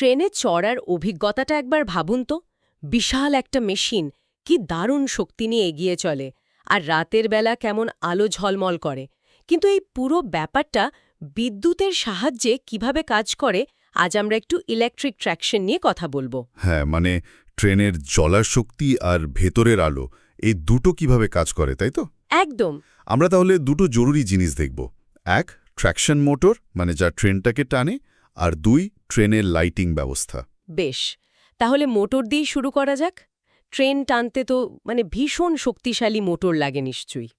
ট্রেনে চড়ার অভিজ্ঞতাটা একবার ভাবুন তো। বিশাল একটা মেশিন কি দারুণ শক্তি নিয়ে এগিয়ে চলে আর রাতের বেলা কেমন আলো ঝলমল করে। কিন্তু এই পুরো ব্যাপারটা বিদ্যুতের সাহায্যে কীভাবে কাজ করে আজ আমরা একটু ইলেকট্রিক ট্র্যাকশন নিয়ে কথা বলব। হ্যাঁ মানে ট্রেনের জলার শক্তি আর ভেতরের আলো এই দুটো কীভাবে কাজ করে তাই তো? একদম। আমরা তাহলে দুটো জরুরি জিনিস দেখব। এক ট্র্যাকশন মোটর মানে যা ট্রেনটাকে টানে আর দুই ট্রেনের লাইটিং ব্যবস্থা। বেশ তাহলে মোটর দিয়েই শুরু করা যাক। ট্রেন টানতে তো মানে ভীষণ শক্তিশালী মোটর লাগে নিশ্চয়ই।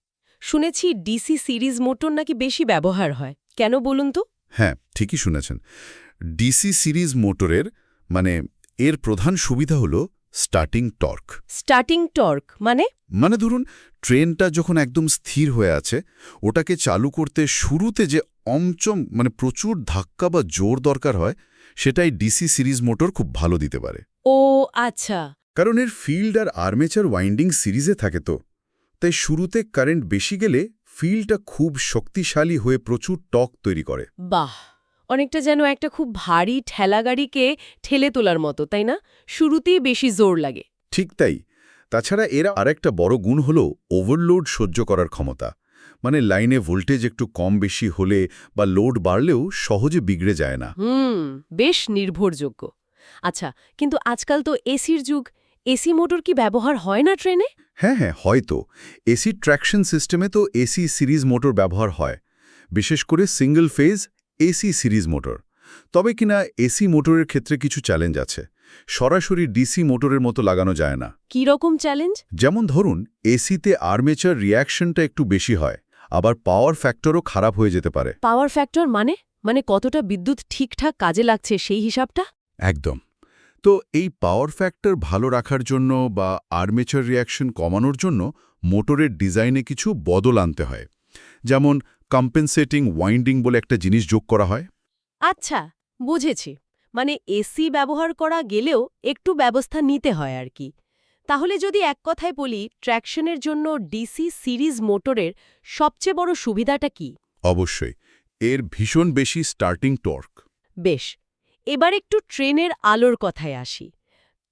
শুনেছি ডিসি সিরিজ মোটর নাকি বেশি ব্যবহার হয় কেন বলুন তো? হ্যাঁ ঠিকই শুনেছেন। ডিসি সিরিজ মোটরের মানে এর প্রধান সুবিধা হলো স্টার্টিং টর্ক। স্টার্টিং টর্ক মানে? মানে ধরুন ট্রেনটা যখন একদম স্থির হয়ে আছে ওটাকে চালু করতে শুরুতে যে অমচম মানে প্রচুর ধাক্কা বা জোর দরকার হয় সেটাই ডিসি সিরিজ মোটর খুব ভালো দিতে পারে। ও আচ্ছা। কারণ এর ফিল্ড আর আর্মেচার ওয়াইন্ডিং সিরিজে থাকে তো। তাই শুরুতে কারেন্ট বেশি গেলে ফিল্ডটা খুব শক্তিশালী হয়ে প্রচুর টক তৈরি করে। বাহ! অনেকটা যেন একটা খুব ভারী ঠেলাগাড়িকে ঠেলে তোলার মতো তাই না? শুরুতেই বেশি জোর লাগে। ঠিক তাই। তাছাড়া এর আরেকটা বড় গুণ হল ওভারলোড সহ্য করার ক্ষমতা। মানে লাইনে ভোল্টেজ একটু কম বেশি হলে বা লোড বাড়লেও সহজে বিগড়ে যায় না। হুম বেশ নির্ভরযোগ্য। আচ্ছা কিন্তু আজকাল তো এসির যুগ এসি মোটর কি ব্যবহার হয় না ট্রেনে? হ্যাঁ হ্যাঁ হয়তো এসি ট্র্যাকশন সিস্টেমে তো এসি সিরিজ মোটর ব্যবহার হয় বিশেষ করে single phase AC series motor. তবে কিনা এসি মোটরের ক্ষেত্রে কিছু চ্যালেঞ্জ আছে সরাসরি ডিসি মোটরের মতো লাগানো যায় না। কি রকম চ্যালেঞ্জ? যেমন ধরুন এসিতে আর্মেচার রিয়াকশনটা একটু বেশি হয় আবার পাওয়ার ফ্যাক্টরও খারাপ হয়ে যেতে পারে। পাওয়ার ফ্যাক্টর মানে? মানে কতটা বিদ্যুৎ ঠিকঠাক কাজে লাগছে সেই হিসাবটা? একদম। তো এই পাওয়ার ফ্যাক্টর ভালো রাখার জন্য বা আর্মেচার রিয়াকশন কমানোর জন্য মোটরের ডিজাইনে কিছু বদল আনতে হয়। যেমন কম্পেনসেটিং ওয়াইন্ডিং বলে একটা জিনিস যোগ করা হয়। আচ্ছা বুঝেছি। মানে এসি ব্যবহার করা গেলেও একটু ব্যবস্থা নিতে হয় আর কি। তাহলে যদি এক কথায় বলি ট্র্যাকশনের জন্য ডিসি সিরিজ মোটরের সবচেয়ে বড় সুবিধাটা কি? অবশ্যই এর ভীষণ বেশি স্টার্টিং টর্ক। বেশ এবার একটু ট্রেনের আলোর কথায় আসি।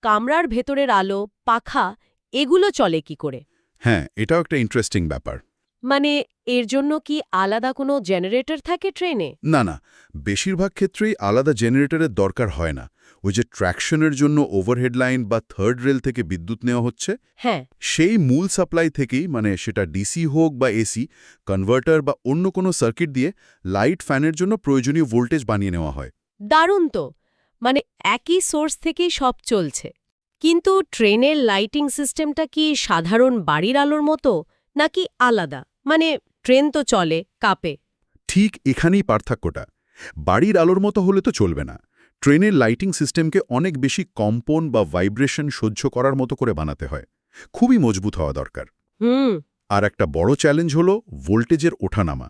কামরার ভেতরের আলো পাখা এগুলো চলে কি করে? হ্যাঁ এটাও একটা ইন্টারেস্টিং ব্যাপার। মানে এর জন্য কি আলাদা কোনো জেনারেটর থাকে ট্রেনে? না না বেশিরভাগ ক্ষেত্রেই আলাদা জেনারেটরের দরকার হয় না। ওই যে ট্র্যাকশনের জন্য ওভারহেড লাইন বা থার্ড রেল থেকে বিদ্যুৎ নেওয়া হচ্ছে হ্যাঁ। সেই মূল সাপ্লাই থেকেই মানে সেটা ডিসি হোক বা এসি কনভার্টার বা অন্য কোনো সার্কিট দিয়ে লাইট ফ্যানের জন্য প্রয়োজনীয় ভোল্টেজ বানিয়ে নেওয়া হয়। দারুণ তো! মানে একই সোর্স থেকেই সব চলছে। কিন্তু ট্রেনের লাইটিং সিস্টেমটা কি সাধারণ বাড়ির আলোর মতো নাকি আলাদা? মানে ট্রেন তো চলে কাপে। ঠিক এখানেই পার্থক্যটা। বাড়ির আলোর মতো হলে তো চলবে না। ট্রেনের লাইটিং সিস্টেমকে অনেক বেশি কম্পন বা ভাইব্রেশন সহ্য করার মতো করে বানাতে হয়। খুবই মজবুত হওয়া দরকার। হুম। আর একটা বড় চ্যালেঞ্জ হলো ভোল্টেজের ওঠানামা।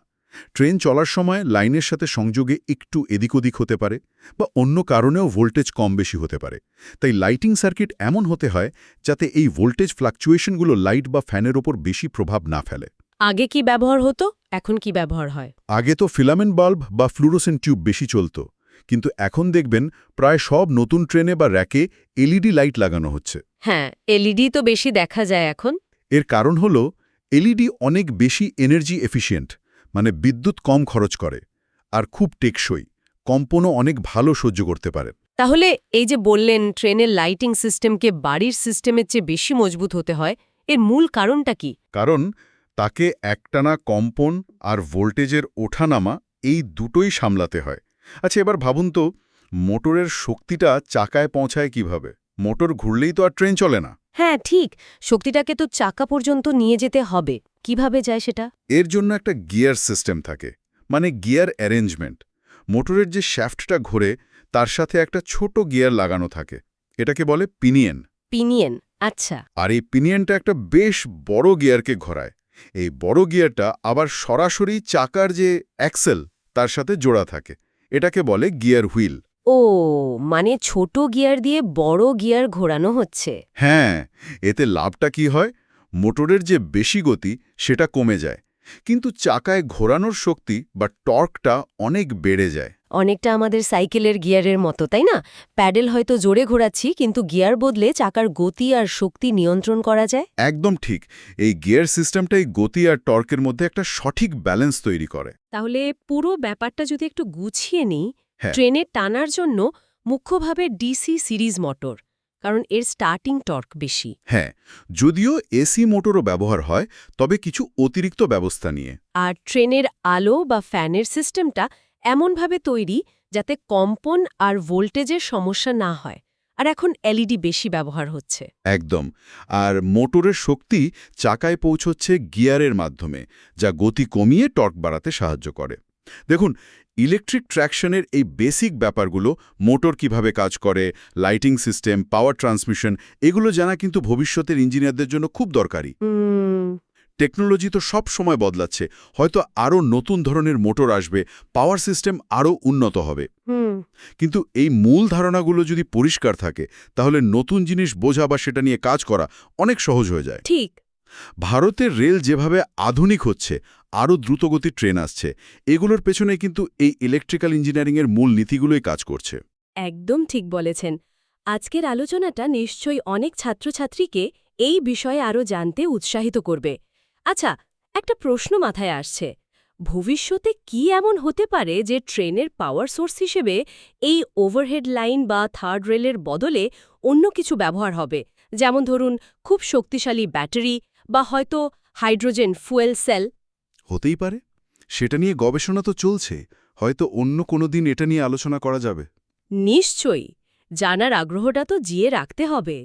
ট্রেন চলার সময় লাইনের সাথে সংযোগে একটু এদিক ওদিক হতে পারে বা অন্য কারণেও ভোল্টেজ কম বেশি হতে পারে। তাই লাইটিং সার্কিট এমন হতে হয় যাতে এই ভোল্টেজ ফ্লাকচুয়েশনগুলো লাইট বা ফ্যানের ওপর বেশি প্রভাব না ফেলে। আগে কি ব্যবহার হতো? এখন কি ব্যবহার হয়? আগে তো ফিলামেন্ট বাল্ব বা ফ্লুরোসেন্ট টিউব বেশি চলত কিন্তু এখন দেখবেন প্রায় সব নতুন ট্রেনে বা র্যাকে এলইডি লাইট লাগানো হচ্ছে। হ্যাঁ এলইডি তো বেশি দেখা যায় এখন। এর কারণ হল এলইডি অনেক বেশি এনার্জি এফিশিয়েন্ট মানে বিদ্যুৎ কম খরচ করে আর খুব টেকসই কম্পনও অনেক ভালো সহ্য করতে পারে। তাহলে এই যে বললেন ট্রেনের লাইটিং সিস্টেমকে বাড়ির সিস্টেমের চেয়ে বেশি মজবুত হতে হয় এর মূল কারণটা কি? কারণ তাকে একটানা কম্পন আর ভোল্টেজের ওঠানামা এই দুটোই সামলাতে হয়। আচ্ছা এবার ভাবুন তো মোটরের শক্তিটা চাকায় পৌঁছায় কীভাবে? মোটর ঘুরলেই তো আর ট্রেন চলে না। হ্যাঁ ঠিক। শক্তিটাকে তো চাকা পর্যন্ত নিয়ে যেতে হবে। কীভাবে যায় সেটা? এর জন্য একটা গিয়ার সিস্টেম থাকে মানে গিয়ার অ্যারেঞ্জমেন্ট। মোটরের যে শ্যাফটটা ঘোরে তার সাথে একটা ছোট গিয়ার লাগানো থাকে। এটাকে বলে পিনিয়ন। পিনিয়ন আচ্ছা। আর এই পিনিয়নটা একটা বেশ বড় গিয়ারকে ঘোরায়। এই বড় গিয়ারটা আবার সরাসরি চাকার যে অ্যাক্সেল তার সাথে জোড়া থাকে। এটাকে বলে গিয়ার হুইল। ও মানে ছোট গিয়ার দিয়ে বড় গিয়ার ঘোরানো হচ্ছে। হ্যাঁ এতে লাভটা কি হয়? মোটরের যে বেশি গতি সেটা কমে যায়। কিন্তু চাকায় ঘোরানোর শক্তি বা টর্কটা অনেক বেড়ে যায়। অনেকটা আমাদের সাইকেলের গিয়ারের মতো তাই না? প্যাডেল হয়তো জোরে ঘোরাচ্ছি কিন্তু গিয়ার বদলে চাকার গতি আর শক্তি নিয়ন্ত্রণ করা যায়? একদম ঠিক। এই গিয়ার সিস্টেমটাই গতি আর টর্কের মধ্যে একটা সঠিক ব্যালেন্স তৈরি করে। তাহলে পুরো ব্যাপারটা যদি একটু গুছিয়ে নিই হ্যাঁ। ট্রেনে টানার জন্য মুখ্যভাবে ডিসি সিরিজ মোটর কারণ এর স্টার্টিং টর্ক বেশি। হ্যাঁ যদিও এসি মোটরও ব্যবহার হয় তবে কিছু অতিরিক্ত ব্যবস্থা নিয়ে। আর ট্রেনের আলো বা ফ্যানের সিস্টেমটা এমনভাবে তৈরি যাতে কম্পন আর ভোল্টেজের সমস্যা না হয়। আর এখন এলইডি বেশি ব্যবহার হচ্ছে। একদম। আর মোটরের শক্তি চাকায় পৌঁছচ্ছে গিয়ারের মাধ্যমে যা গতি কমিয়ে টর্ক বাড়াতে সাহায্য করে। দেখুন ইলেকট্রিক ট্র্যাকশনের এই বেসিক ব্যাপারগুলো মোটর কীভাবে কাজ করে লাইটিং সিস্টেম পাওয়ার ট্রান্সমিশন এগুলো জানা কিন্তু ভবিষ্যতের ইঞ্জিনিয়ারদের জন্য খুব দরকারি। টেকনোলজি তো সব সময় বদলাচ্ছে হয়তো আরও নতুন ধরনের মোটর আসবে পাওয়ার সিস্টেম আরও উন্নত হবে। কিন্তু এই মূল ধারণাগুলো যদি পরিষ্কার থাকে তাহলে নতুন জিনিস বোঝা বা সেটা নিয়ে কাজ করা অনেক সহজ হয়ে যায়। ঠিক। ভারতের রেল যেভাবে আধুনিক হচ্ছে আরও দ্রুতগতির ট্রেন আসছে এগুলোর পেছনে কিন্তু এই ইলেকট্রিক্যাল ইঞ্জিনিয়ারিংয়ের মূল নীতিগুলোই কাজ করছে। একদম ঠিক বলেছেন। আজকের আলোচনাটা নিশ্চয়ই অনেক ছাত্রছাত্রীকে এই বিষয়ে আরও জানতে উৎসাহিত করবে। আচ্ছা একটা প্রশ্ন মাথায় আসছে। ভবিষ্যতে কি এমন হতে পারে যে ট্রেনের পাওয়ার সোর্স হিসেবে এই ওভারহেড লাইন বা থার্ড রেলের বদলে অন্য কিছু ব্যবহার হবে? যেমন ধরুন খুব শক্তিশালী ব্যাটারি বা হয়তো হাইড্রোজেন ফুয়েল সেল। হতেই পারে। সেটা নিয়ে গবেষণা তো চলছে। হয়তো অন্য কোনো দিন এটা নিয়ে আলোচনা করা যাবে। নিশ্চয়ই। জানার আগ্রহটা তো জিয়ে রাখতে হবে।